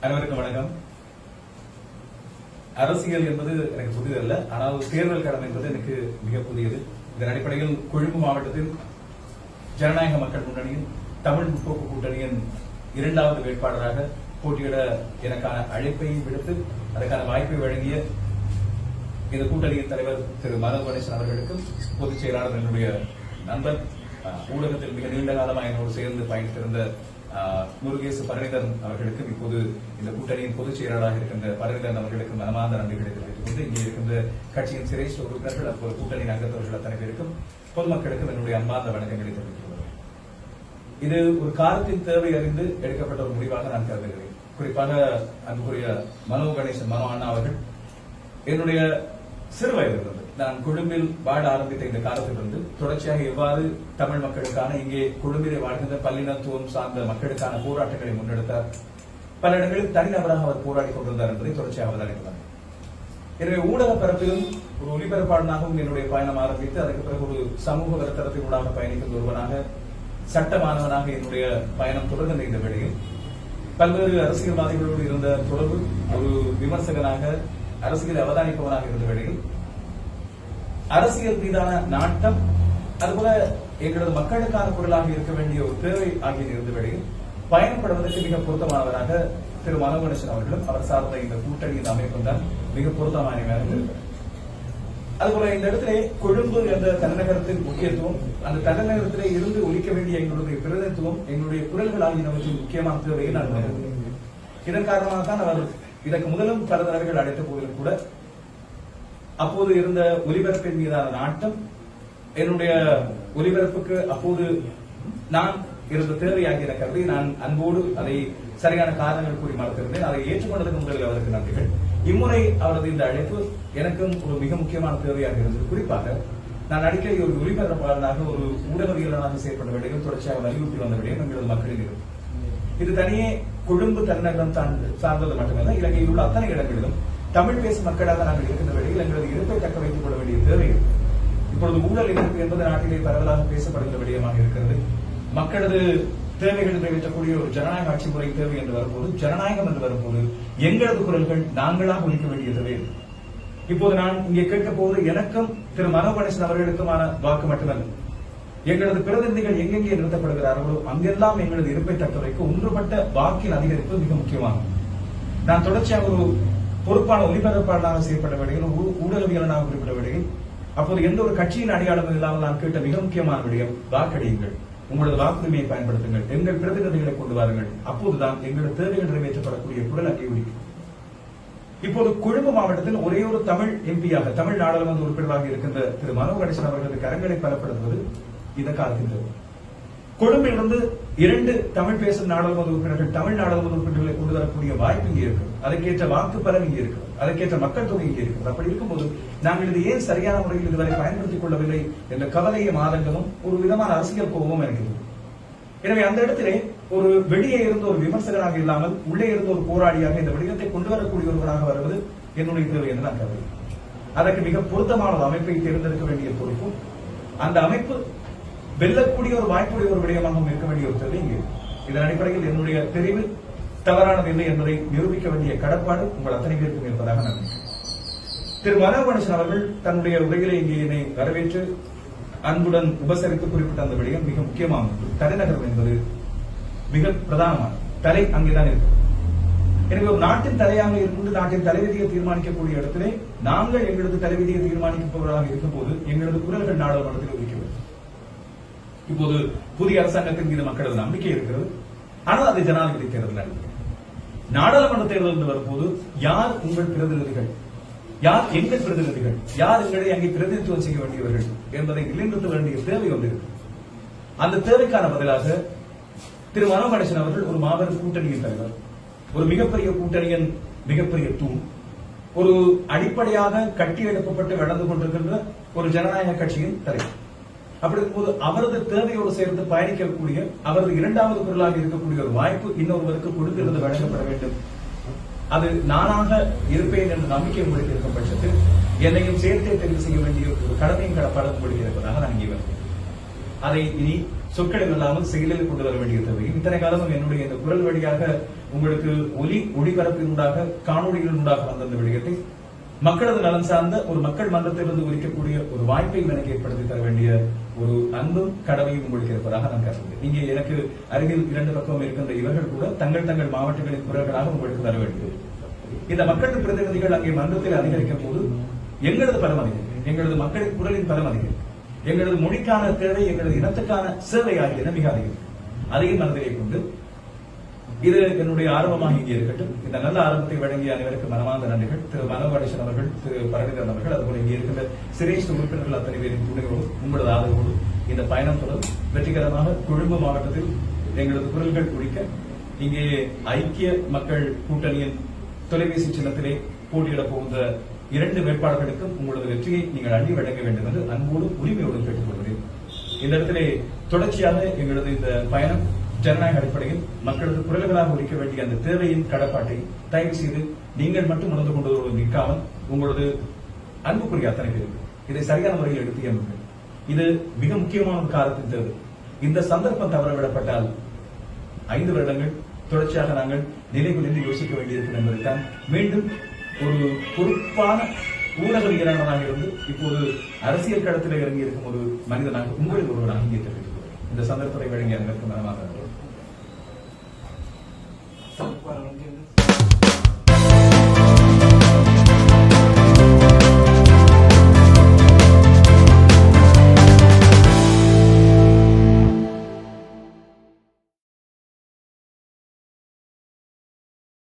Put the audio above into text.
அனைவருக்கும் வணக்கம் அரசியல் என்பது எனக்கு புதிதல்ல ஆனால் தேர்தல் கடன் என்பது எனக்கு மிக புதியது இதன் அடிப்படையில் கொழும்பு மாவட்டத்தில் ஜனநாயக மக்கள் முன்னணியின் தமிழ் முற்போக்கு கூட்டணியின் இரண்டாவது வேட்பாளராக போட்டியிட எனக்கான அழைப்பையும் விடுத்து அதற்கான வாய்ப்பை வழங்கிய இந்த கூட்டணியின் தலைவர் திரு மனோ கணேசன் அவர்களுக்கும் பொதுச் செயலாளர் என்னுடைய நண்பர் அஹ், ஊடகத்தில் மிக நீண்ட காலமாக என்னோடு சேர்ந்து பயணித்திருந்த அஹ், முருகேசு பரணிதரன் அவர்களுக்கும் இப்போது இந்த கூட்டணியின் பொதுச் செயலாளராக இருக்கின்ற பரணிதரன் அவர்களுக்கு மனமார்ந்த நன்றிகளை தெரிவித்துக் கொண்டு இங்கே இருக்கின்ற கட்சியின் சிரேஷ்ட உறுப்பினர்கள் அப்போது கூட்டணியின் அங்கத்தவர்கள் அத்தனை பேருக்கும் பொதுமக்களுக்கும் என்னுடைய அன்பார்ந்த வணக்கங்களை தெரிவித்துக் இது ஒரு காலத்தின் தேவை அறிந்து எடுக்கப்பட்ட ஒரு முடிவாக நான் கருதுகிறேன். குறிப்பாக அன்புக்குரிய மனோ கணேசன் மனோ அண்ணா அவர்கள் என்னுடைய சிறு வயதிலிருந்து நான் கொழும்பில் வாழ ஆரம்பித்த இந்த காலத்திலிருந்து தொடர்ச்சியாக எவ்வாறு தமிழ் மக்களுக்கான இங்கே கொழும்பிலே வாழ்கின்ற பல்லினத்துவம் சார்ந்த மக்களுக்கான போராட்டங்களை முன்னெடுத்தார் பல இடங்களில் தனிநபராக அவர் போராடி கொண்டிருந்தார் என்பதை தொடர்ச்சியாக அவதானித்தார் எனவே ஊடக பரப்பிலும் ஒரு ஒலிபரப்பாளனாகவும் என்னுடைய பயணம் ஆரம்பித்து அதுக்கு பிறகு ஒரு சமூக வலைத்தளத்தினூடாக பயணிக்கும் ஒருவனாக சட்ட மாணவனாக என்னுடைய பயணம் தொடர்கின்ற இந்த வேளையில் பல்வேறு அரசியல்வாதிகளோடு இருந்த தொடர்பு ஒரு விமர்சகனாக அரசியல் அவதானிப்பவனாக இருந்த வேளையில் அரசியல் மீதான நாட்டம் அதுபோல எங்களது மக்களுக்கான குரலாக இருக்க வேண்டிய ஒரு தேவை ஆகிய இருந்த வேளையில் பயணப்படுவதற்கு மிக பொருத்தமானவராக திரு மனோகணேசன் அவர்களும் அவர் சார்ந்த இந்த கூட்டணியின் அமைப்பும் தான் மிக பொருத்தமானவையாக இருக்கிறது அதுபோல இந்த இடத்துல கொழும்பு என்ற தலைநகரத்தின் முக்கியத்துவம் அந்த தலைநகரத்திலே இருந்து ஒழிக்க வேண்டிய எங்களுடைய பிரதித்துவம் எங்களுடைய குரல்கள் ஆகியவற்றின் முக்கியமான தேவையை நான் இதன் காரணமாக தான் அவர் இதற்கு முதலும் பல தடவைகள் அழைத்த போதிலும் கூட அப்போது இருந்த ஒலிபரப்பின் மீதான நாட்டம் என்னுடைய ஒலிபரப்புக்கு அப்போது நான் இருந்த தேவையாகிற கருதி நான் அன்போடு அதை சரியான காரணங்கள் கூறி மறுத்திருந்தேன் அதை ஏற்றுக்கொண்டதற்கு முதலில் அவருக்கு நன்றிகள். இம்முறை அவரது இந்த அழைப்பு எனக்கும் ஒரு மிக முக்கியமான தேவையாக இருந்தது. குறிப்பாக நான் அடிக்கடி ஒரு ஒலிபரப்பாளனாக ஒரு ஊடகவியலாளராக செயற்பட்ட வேண்டியும் தொடர்ச்சியாக வலியுறுத்தி வந்த விடயம் எங்களது மக்களிடம் இது தனியே கொழும்பு தலைநகரம் சார்ந்தது மட்டுமல்ல இலங்கையில் உள்ள அத்தனை இடங்களிலும் தமிழ் பேசும் மக்களாக நாங்கள் இருக்கின்ற வேளையில் எங்களது இருப்பை தக்க வைத்துக் கொள்ள வேண்டிய தேவை. இப்பொழுது ஊழல் எதிர்ப்பு என்பது நாட்டிலே பரவலாக பேசப்படுகின்ற விடயமாக இருக்கிறது. மக்களது தேவைகள் நிறைவேற்றக்கூடிய ஒரு ஜனநாயக ஆட்சி முறை தேவை என்று வரும்போது ஜனநாயகம் என்று வரும்போது எங்களது குரல்கள் நாங்களாக ஒழிக்க வேண்டிய தேவை இப்போது நான் இங்கே கேட்க போவது எனக்கும் திரு மனோ கணேசன் அவர்களுக்குமான வாக்கு மட்டுமல்ல. எங்களது பிரதிநிதிகள் எங்கெங்கே நிறுத்தப்படுகிறார்களோ அங்கெல்லாம் எங்களது இருப்பை தக்க வைக்க ஒன்றுபட்ட வாக்கின் அதிகரிப்பு மிக முக்கியமானது நான் தொடர்ச்சியாக ஒரு பொறுப்பான ஒலிபரப்பாளராக செய்யப்பட்ட வேளையில் ஊடகவியலனாக குறிப்பிட வேண்டிய அப்போது எந்த ஒரு கட்சியின் அடையாளம் இல்லாமல் நான் கேட்ட மிக முக்கியமான விடயம் வாக்கடியுங்கள். உங்களது வாக்குரிமையை பயன்படுத்துங்கள். எங்கள் பிரதிநிதிகளை கொண்டு வாருங்கள். அப்போதுதான் எங்களது தேவைகள் நிறைவேற்றப்படக்கூடிய குரல் அங்கே ஒலிக்கும். இப்போது கொழும்பு மாவட்டத்தில் ஒரே ஒரு தமிழ் எம்பியாக தமிழ் நாடாளுமன்ற உறுப்பினராக இருக்கின்ற திரு மனோ கணேசன் அவர்களது கரங்களை பலப்படுத்துவது இந்த காலத்தின் கொழும்பில் கொழும்பிலிருந்து இரண்டு தமிழ் பேசும் நாடாளுமன்ற உறுப்பினர்கள் தமிழ் நாடாளுமன்ற உறுப்பினர்களை கொண்டு வரக்கூடிய வாய்ப்பு இங்கே இருக்கு. அதற்கேற்ற வாக்குப்பலம் இங்கே இருக்கு. அதற்கேற்ற மக்கள் தொகை இங்கே இருக்கு. அப்படி இருக்கும்போது நாங்கள் இது ஏன் சரியான முறையில் இதுவரை பயன்படுத்திக் கொள்ளவில்லை என்ற கவலையும் ஆதங்கமும் ஒரு விதமான அரசியல் கோபமும் எனக்கு எனவே அந்த இடத்திலே ஒரு வெளியே இருந்த ஒரு விமர்சகராக இல்லாமல் உள்ளே இருந்த ஒரு போராளியாக இந்த விடயத்தை கொண்டு வரக்கூடிய ஒருவராக வருவது என்னுடைய தேவை என்று நான் கருதுகிறேன். அதற்கு மிக பொருத்தமான ஒரு அமைப்பை தேர்ந்தெடுக்க வேண்டிய பொறுப்பும் அந்த அமைப்பு வெல்லக்கூடிய ஒரு வாய்ப்புடைய ஒரு விடயமாகவும் இருக்க வேண்டிய ஒரு தேவை இங்கே. இதன் அடிப்படையில் என்னுடைய தெரிவு தவறானது இல்லை என்பதை நிரூபிக்க வேண்டிய கடப்பாடு உங்கள் அத்தனை பேருக்கும் இருப்பதாக நான் நினைக்கிறேன். திரு மனோ அவர்கள் தன்னுடைய உரையிலே இங்கே என்னை வரவேற்று அன்புடன் உபசரித்து குறிப்பிட்ட அந்த விடயம் மிக முக்கியமானது. தலைநகரம் என்பது மிக பிரதானமானது. தலை அங்கேதான் இருக்கும் எனவே ஒரு நாட்டின் தலையாக இருந்து நாட்டின் தலைவிதியை தீர்மானிக்கக்கூடிய இடத்திலே நாங்கள் எங்களது தலைவிதியை தீர்மானிக்கப்பவர்களாக இருக்கும்போது எங்களது குரல்கள் நாடாளுமன்றத்தில் ஒலிக்க வேண்டும். இப்போது புதிய அரசாங்கத்தின் மீது மக்களது நம்பிக்கை இருக்கிறது. ஆனால் அது ஜனாதிபதி தேர்தல் நடக்கிறது நாடாளுமன்ற தேர்தல் என்று வரும்போது யார் உங்கள் பிரதிநிதிகள்? யார் எங்கள் பிரதிநிதிகள்? யார் எங்களை அங்கே பிரதிநிதித்துவம் செய்ய வேண்டியவர்கள் என்பதை நிலைநிறுத்த வேண்டிய தேவை வந்திருக்கு அந்த தேவைக்கான பதிலாக திரு மனோ கணேசன் அவர்கள் ஒரு மாபெரும் கூட்டணியின் தலைவர். ஒரு மிகப்பெரிய கூட்டணியின் மிகப்பெரிய தூண். ஒரு அடிப்படையாக கட்டி எழுப்பப்பட்டு வளர்ந்து கொண்டிருக்கின்ற ஒரு ஜனநாயக கட்சியின் தலைவர். அப்படி இருக்கும்போது அவரது தேவையோடு சேர்ந்து பயணிக்கக்கூடிய அவரது இரண்டாவது குரலாக இருக்கக்கூடிய ஒரு வாய்ப்பு இன்னொருவருக்கு கொடுக்கிறது வழங்கப்பட வேண்டும். அது நானாக இருப்பேன் என்ற நம்பிக்கை உங்களுக்கு இருக்கும் பட்சத்தில் என்னையும் சேர்த்தே தெரிவு செய்ய வேண்டிய ஒரு கடமையும் கடப்பாடும் உங்களுக்கு இருப்பதாக நான் இங்கே வருகிறேன். அதை இனி சொற்களில் இல்லாமல் செயலில் கொண்டு வர வேண்டிய தேவை இத்தனை காலமும் என்னுடைய இந்த குரல் வழியாக உங்களுக்கு ஒலி ஒளிபரப்பினூடாக காணொளிகளினூடாக வந்த அந்த விடயத்தை மக்களது நலன் சார்ந்த ஒரு மக்கள் மன்றத்திலிருந்து ஒலிக்கக்கூடிய ஒரு வாய்ப்பை எனக்கு ஏற்படுத்தி தர வேண்டிய ஒரு அன்பும் கடமையும் உங்களுக்கு இருப்பதாக நான் கருதுகிறேன். இங்கே எனக்கு அருகில் இரண்டு பக்கம் இருக்கின்ற இவர்கள் கூட தங்கள் தங்கள் மாவட்டங்களின் குரல்களாக உங்களுக்கு வர வேண்டும். இந்த மக்கள் பிரதிநிதிகள் அங்கே மன்றத்தில் அதிகரிக்கும் போது எங்களது பலம் அதிகரிக்கும். எங்களது மக்களின் குரலின் பலம் அதிகரிக்கும். எங்களது மொழிக்கான தேவை எங்களது இனத்துக்கான சேவை ஆகியன மிக அதிகம். அதையும் மனதிலே கொண்டு இது என்னுடைய ஆர்வமாக இங்கே இருக்கட்டும். இந்த நல்ல ஆரம்பத்தை வழங்கிய அனைவருக்கு மனமார்ந்த நன்றிகள். திரு மனோகணேசன் அவர்கள் திரு பரவிதரன் அவர்கள் அதுபோல இங்கே இருக்கின்ற சிரேஷ்ட உறுப்பினர்கள் அத்தனை பேரின் துணைகளும் உங்களது இந்த பயணம் தொடரும். வெற்றிகரமாக கொழும்பு மாவட்டத்தில் எங்களது குரல்கள் குடிக்க இங்கே ஐக்கிய மக்கள் கூட்டணியின் தொலைபேசி சின்னத்திலே போட்டியிடப் போகின்ற இரண்டு வேட்பாளர்களுக்கும் உங்களது வெற்றியை நீங்கள் அள்ளி வழங்க வேண்டும் என்று அன்போடு உரிமையோடு கேட்டுக்கொள்கிறேன். இந்த இடத்திலே தொடர்ச்சியாக எங்களது இந்த பயணம் ஜனநாயக அடிப்படையில் மக்களது குரல்களாக ஒழிக்க வேண்டிய அந்த தேவையின் கடப்பாட்டை தயவு செய்து நீங்கள் மட்டும் உணர்ந்து கொண்டு நிற்காமல் உங்களது அன்புக்குரிய அத்தனை பேருக்கு இதை சரியான முறையில் எடுத்து எண்ணுங்கள். இது மிக முக்கியமான ஒரு காலத்தின் தேவை இந்த சந்தர்ப்பம் தவறவிடப்பட்டால் ஐந்து வருடங்கள் தொடர்ச்சியாக நாங்கள் நிலைகுலிந்து யோசிக்க வேண்டியிருக்கும் என்பதைத்தான் மீண்டும் ஒரு பொறுப்பான ஊடகவியலாளராக இருந்து இப்போது அரசியல் களத்தில் இறங்கி இருக்கும் ஒரு மனிதனாக உங்களில் ஒருவராக இங்கே தெரிவித்துக் இந்த சந்தர்ப்பத்தை வழங்கிய அனைவருக்கும் மனமாக